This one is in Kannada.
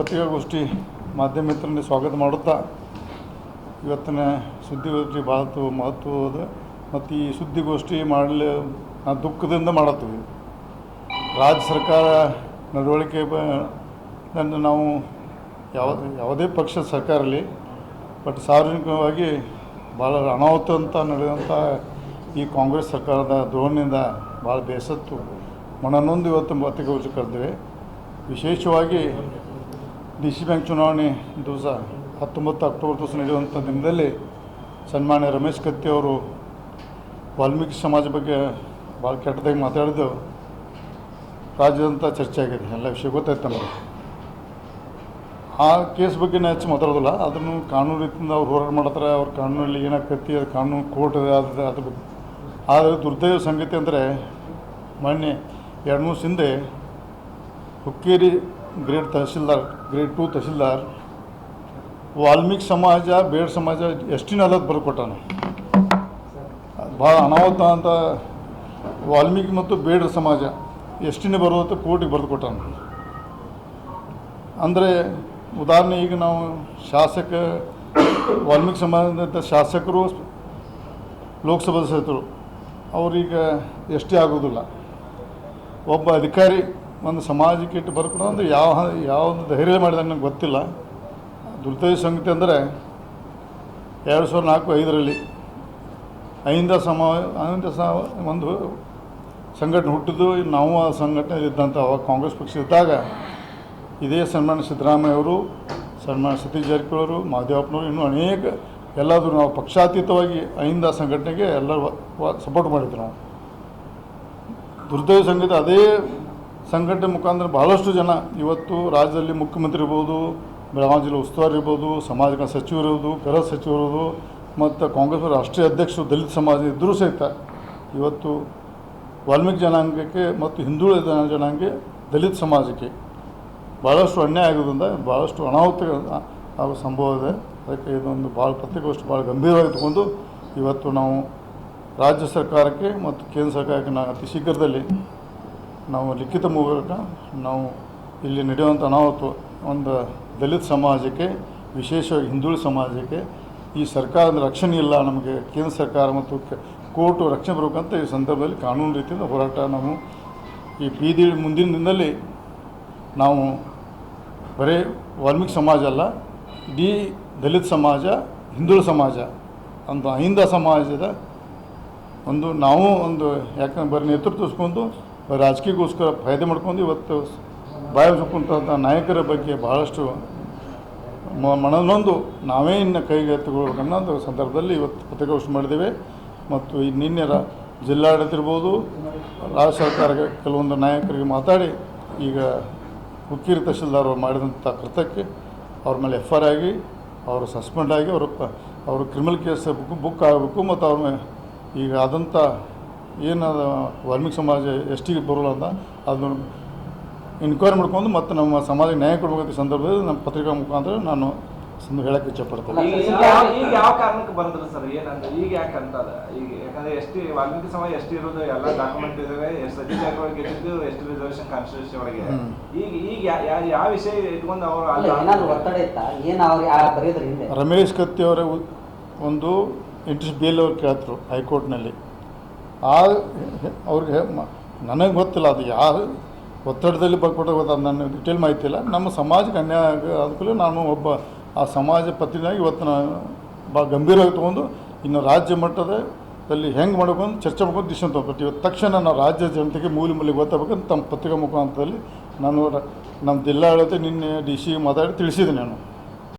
ಪತ್ರಿಕಾಗೋಷ್ಠಿ ಮಾಧ್ಯಮ ಮಿತ್ರರನ್ನು ಸ್ವಾಗತ ಮಾಡುತ್ತಾ, ಇವತ್ತಿನ ಸುದ್ದಿಗೋಷ್ಠಿ ಭಾಳ ಮಹತ್ವದ ಮತ್ತು ಈ ಸುದ್ದಿಗೋಷ್ಠಿ ಮಾಡಲಿ ನಾವು ದುಃಖದಿಂದ ಮಾಡತ್ತೀವಿ. ರಾಜ್ಯ ಸರ್ಕಾರ ನಡವಳಿಕೆ ಬ ನಾವು ಯಾವ, ಯಾವುದೇ ಪಕ್ಷದ ಸರ್ಕಾರ ಇರಲಿ, ಬಟ್ ಸಾರ್ವಜನಿಕವಾಗಿ ಭಾಳ ಅನಾಹುತ ಅಂತ ನಡೆದಂಥ ಈ ಕಾಂಗ್ರೆಸ್ ಸರ್ಕಾರದ ಧೋರಣೆಯಿಂದ ಭಾಳ ಬೇಸತ್ತು. ಮನನೊಂದು ಇವತ್ತು ಪತ್ರಿಕಾಗೋಷ್ಠಿ ಕರೆದಿವೆ. ವಿಶೇಷವಾಗಿ ಡಿ ಸಿ ಬ್ಯಾಂಕ್ ಚುನಾವಣೆ ದಿವಸ ಹತ್ತೊಂಬತ್ತು ಅಕ್ಟೋಬರ್ ದಿವಸ ನಡೆಯುವಂಥ ದಿನದಲ್ಲಿ ಸನ್ಮಾನ್ಯ ರಮೇಶ್ ಕತ್ತಿ ಅವರು ವಾಲ್ಮೀಕಿ ಸಮಾಜ ಬಗ್ಗೆ ಭಾಳ ಕೆಟ್ಟದಾಗಿ ಮಾತಾಡಿದ್ದು ರಾಜ್ಯದಂಥ ಚರ್ಚೆ ಆಗಿದೆ ಎಲ್ಲ ವಿಷಯ ಗೊತ್ತಾಯ್ತು ನಮಗೆ. ಆ ಕೇಸ್ ಬಗ್ಗೆ ನಾನು ಹೆಚ್ಚು ಮಾತಾಡೋದಿಲ್ಲ. ಅದನ್ನು ಕಾನೂನು ರೀತಿಯಿಂದ ಅವ್ರು ಹೋರಾಟ ಮಾಡ್ತಾರೆ. ಅವ್ರ ಕಾನೂನಲ್ಲಿ ಏನಾಗ್ತೈತಿ, ಅದು ಕಾನೂನು ಕೋರ್ಟ್ ಅದು ಅದ್ರ ಆದರೆ ದುರ್ದೈವ ಸಂಗತಿ ಅಂದರೆ ಮೊನ್ನೆ ಎರಡು ಮೂರು ಹಿಂದೆ ಹುಕ್ಕೇರಿ ಗ್ರೇಡ್ ತಹಸೀಲ್ದಾರ್ ಗ್ರೇಡ್ ಟು ತಹಸೀಲ್ದಾರ್ ವಾಲ್ಮೀಕಿ ಸಮಾಜ ಬೇಡ ಸಮಾಜ ಎಷ್ಟಿನ ಅಲ್ಲದ ಬರ್ಕೊಟ್ಟಾನ ಭಾಳ ಅನಾಹುತ ಅಂತ ವಾಲ್ಮೀಕಿ ಮತ್ತು ಬೇಡ ಸಮಾಜ ಎಷ್ಟಿನ ಬರುವಂತ ಕೋರ್ಟಿಗೆ ಬರೆದು ಕೊಟ್ಟಾನೆ ಅಂದರೆ ಉದಾಹರಣೆ ಈಗ ನಾವು ಶಾಸಕ ವಾಲ್ಮೀಕಿ ಸಮಾಜದಂಥ ಶಾಸಕರು ಲೋಕಸಭಾ ಸದಸ್ಯರು ಅವ್ರೀಗ ಎಷ್ಟೇ ಆಗೋದಿಲ್ಲ ಒಬ್ಬ ಅಧಿಕಾರಿ ಒಂದು ಸಮಾಜಕ್ಕೆ ಇಟ್ಟು ಬರ್ಕೊಡೋ ಅಂದರೆ ಯಾವ ಯಾವುದು ಧೈರ್ಯ ಮಾಡಿದಾಗ ನನಗೆ ಗೊತ್ತಿಲ್ಲ. ದುರ್ದೈವ ಸಂಗತಿ ಅಂದರೆ ಎರಡು ಸಾವಿರದ ನಾಲ್ಕು ಐದರಲ್ಲಿ ಅಹಿಂದ ಸಮ, ಅಹಿಂದ ಸ, ಒಂದು ಸಂಘಟನೆ ಹುಟ್ಟಿದ್ದು ನಾವು ಆ ಸಂಘಟನೆ ಇದ್ದಂಥ ಅವಾಗ ಕಾಂಗ್ರೆಸ್ ಪಕ್ಷ ಇದ್ದಾಗ ಇದೇ ಸನ್ಮಾನ ಸಿದ್ದರಾಮಯ್ಯ ಅವರು ಸನ್ಮಾನ ಸತೀಶ್ ಜಾರಕಿಹೊಳಿ ಅವರು ಇನ್ನೂ ಅನೇಕ ಎಲ್ಲಾದರೂ ನಾವು ಪಕ್ಷಾತೀತವಾಗಿ ಅಹಿಂದ ಸಂಘಟನೆಗೆ ಎಲ್ಲರೂ ಸಪೋರ್ಟ್ ಮಾಡಿದ್ರು. ನಾವು ದುರ್ದೈವ ಸಂಗತಿ ಅದೇ ಸಂಘಟನೆ ಮುಖಾಂತರ ಬಹಳಷ್ಟು ಜನ ಇವತ್ತು ರಾಜ್ಯದಲ್ಲಿ ಮುಖ್ಯಮಂತ್ರಿ ಇರ್ಬೋದು ಬೆಳಗಾವಿ ಜಿಲ್ಲೆ ಉಸ್ತುವಾರಿ ಇರ್ಬೋದು, ಸಮಾಜ ಸಚಿವರು ಇರ್ಬೋದು, ಗೃಹ ಸಚಿವರು ಮತ್ತು ಕಾಂಗ್ರೆಸ್ ರಾಷ್ಟ್ರೀಯ ಅಧ್ಯಕ್ಷರು, ದಲಿತ ಸಮಾಜ ಇದ್ದರೂ ಸಹಿತ ಇವತ್ತು ವಾಲ್ಮೀಕಿ ಜನಾಂಗಕ್ಕೆ ಮತ್ತು ಹಿಂದುಳಿದ ಜನ- ಜನಾಂಗಕ್ಕೆ, ದಲಿತ ಸಮಾಜಕ್ಕೆ ಭಾಳಷ್ಟು ಅನ್ಯಾಯ ಆಗೋದ್ರಿಂದ ಭಾಳಷ್ಟು ಅನಾಹುತ ಆಗೋ ಸಂಭವ ಇದೆ. ಅದಕ್ಕೆ ಇದೊಂದು ಭಾಳ ಪತ್ರಿಕೋಷ್ಠಿ ಭಾಳ ಗಂಭೀರವಾಗಿ ತಗೊಂಡು ಇವತ್ತು ನಾವು ರಾಜ್ಯ ಸರ್ಕಾರಕ್ಕೆ ಮತ್ತು ಕೇಂದ್ರ ಸರ್ಕಾರಕ್ಕೆ ನಾವು ಅತಿ ಶೀಘ್ರದಲ್ಲಿ ನಾವು ಲಿಖಿತ ಮೂಲಕ ನಾವು ಇಲ್ಲಿ ನಡೆಯುವಂಥ ಅನಾಹುತ ಒಂದು ದಲಿತ ಸಮಾಜಕ್ಕೆ, ವಿಶೇಷವಾಗಿ ಹಿಂದುಳಿದ ಸಮಾಜಕ್ಕೆ ಈ ಸರ್ಕಾರದ ರಕ್ಷಣೆ ಇಲ್ಲ ನಮಗೆ ಕೇಂದ್ರ ಸರ್ಕಾರ ಮತ್ತು ಕೋರ್ಟು ರಕ್ಷಣೆ ಬರಬೇಕಂತ ಈ ಸಂದರ್ಭದಲ್ಲಿ ಕಾನೂನು ರೀತಿಯಿಂದ ಹೋರಾಟ ನಾವು ಈ ಬೀದಿ ಮುಂದಿನ ದಿನದಲ್ಲಿ ನಾವು ಬರೀ ವಾಲ್ಮೀಕಿ ಸಮಾಜ ಅಲ್ಲ, ಇಡೀ ದಲಿತ ಸಮಾಜ, ಹಿಂದುಳ ಸಮಾಜ ಅಂತ ಅಹಿಂದ ಸಮಾಜದ ಒಂದು ನಾವು ಒಂದು ಯಾಕಂದ್ರೆ ಬರೀ ನೇತೃತ್ವ ತೋರಿಸ್ಕೊಂಡು ಬರೀ ರಾಜಕೀಯಕ್ಕೋಸ್ಕರ ಫಾಯ್ದೆ ಮಾಡ್ಕೊಂಡು ಇವತ್ತು ಬಾಯಿ ಸುಕ್ಕುವಂಥ ನಾಯಕರ ಬಗ್ಗೆ ಮ- ಮನನೊಂದು ನಾವೇ ಇನ್ನು ಕೈಗೆ ತಗೊಳ್ಬೇಕನ್ನೋ ಸಂದರ್ಭದಲ್ಲಿ ಇವತ್ತು ಪತ್ರಿಕಾಗೋಷ್ಠಿ ಮಾಡಿದ್ದೇವೆ. ಮತ್ತು ಈ ನಿನ್ನೆ ಜಿಲ್ಲಾಡಳಿತ ಇರ್ಬೋದು, ರಾಜ್ಯ ಸರ್ಕಾರಕ್ಕೆ ಕೆಲವೊಂದು ನಾಯಕರಿಗೆ ಮಾತಾಡಿ ಈಗ ಹುಕ್ಕೇರಿ ತಹಶೀಲ್ದಾರ್ ಅವರು ಮಾಡಿದಂಥ ಕೃತಕ್ಕೆ ಅವ್ರ ಮೇಲೆ ಎಫ್ ಆರ್ ಆಗಿ, ಅವರು ಸಸ್ಪೆಂಡ್ ಆಗಿ, ಅವರು ಅವರು ಕ್ರಿಮಿನಲ್ ಕೇಸ್ ಬುಕ್ ಬುಕ್ ಆಗಬೇಕು ಮತ್ತು ಅವ್ರ ಈಗ ಆದಂಥ ಏನದ ವಾಲ್ಮೀಕಿ ಸಮಾಜ ಎಷ್ಟಿಗೆ ಬರೋಲ್ಲ ಅಂತ ಅದನ್ನು ಇನ್ಕ್ವೈರಿ ಮಾಡ್ಕೊಂಡು ಮತ್ತು ನಮ್ಮ ಸಮಾಜಕ್ಕೆ ನ್ಯಾಯ ಕೊಡಬೇಕು ಸಂದರ್ಭದಲ್ಲಿ ನಮ್ಮ ಪತ್ರಿಕಾ ಮುಖಾಂತರ ನಾನು ಸುಮ್ಮನೆ ಹೇಳಕ್ಕೆ ಇಚ್ಛಪಡ್ತೇನೆ. ಈಗ ಈಗ ಯಾವ- ಈಗ ಯಾವ ಕಾರಣಕ್ಕೆ ಬಂದ್ರು ಸರ್? ಏನಂದ್ರೆ ಈಗ ಯಾಕೆ ಅಂತದ ಈಗ ಯಾಕಂದ್ರೆ ಎಷ್ಟು ವಾಲ್ಮೀಕಿ ಸಮಾಜ ಎಷ್ಟು ಇರೋದು ಎಲ್ಲ ಡಾಕ್ಯುಮೆಂಟ್ ಇದಾವೆ ಎಷ್ಟು ಸತೀಶ್ ಜಾರಕಿಹೊಳಿ ಗೆದ್ದಿದ್ದು ಎಷ್ಟು ರಿಸರ್ವೇಶನ್ ಕಾನ್ಸ್ಟಿಟ್ಯೂಷನ್ ಒಳಗೆ. ಈಗ ಈಗ ಯಾವ ವಿಷಯ ಇಟ್ಕೊಂಡು ಅವರು ಅಲ್ಲ ಏನಾದ್ರು ಒತ್ತಡ ಇತ್ತಾ? ಏನು ಅವ್ರಿಗೆ ಆ ಬರೆಯೋದ್ರ ಹಿಂದೆ? ರಮೇಶ್ ಕತ್ತಿ ಅವರ ಒಂದು ಇಂಟ್ರೆಸ್ಟ್ ಬೇಲ್ ಅವ್ರು ಕೇಳ್ತರು ಹೈಕೋರ್ಟ್ನಲ್ಲಿ. ಆ ಅವ್ರಿಗೆ ನನಗೆ ಗೊತ್ತಿಲ್ಲ, ಅದು ಯಾರು ಒತ್ತಡದಲ್ಲಿ ಬರ್ಕೊಟ್ಟು ಗೊತ್ತಾದ ನನಗೆ ಡಿಟೇಲ್ ಮಾಹಿತಿ ಇಲ್ಲ. ನಮ್ಮ ಸಮಾಜಕ್ಕೆ ಅನ್ಯಾಯ ಅದಕ್ಕೂ ನಾನು ಒಬ್ಬ, ಆ ಸಮಾಜ ಪ್ರತಿನಿಧಿಯಾಗಿ ಇವತ್ತು ನಾನು ಭಾಳ ಗಂಭೀರವಾಗಿ ತೊಗೊಂಡು ಇನ್ನು ರಾಜ್ಯ ಮಟ್ಟದಲ್ಲಿ ಹೆಂಗೆ ಮಾಡಬೇಕು ಅಂತ ಚರ್ಚೆ ಮಾಡ್ಕೊಂಡು ಡಿಸಿಷನ್ ತೊಗೊಳ್ತೀವಿ ಇವತ್ತು ತಕ್ಷಣ ನಾವು ರಾಜ್ಯ ಜನತೆಗೆ ಮೂಲೆ ಮೂಲೆ ಗೊತ್ತಾಗಬೇಕಂತ ತಮ್ಮ ಪತ್ರಿಕಾ ಮುಖಾಂತರದಲ್ಲಿ ನಾನು ನಮ್ಮ ಜಿಲ್ಲಾಡಳಿತ ನಿನ್ನೆ ಡಿ ಸಿ ಮಾತಾಡಿ ತಿಳಿಸಿದೆ ನಾನು.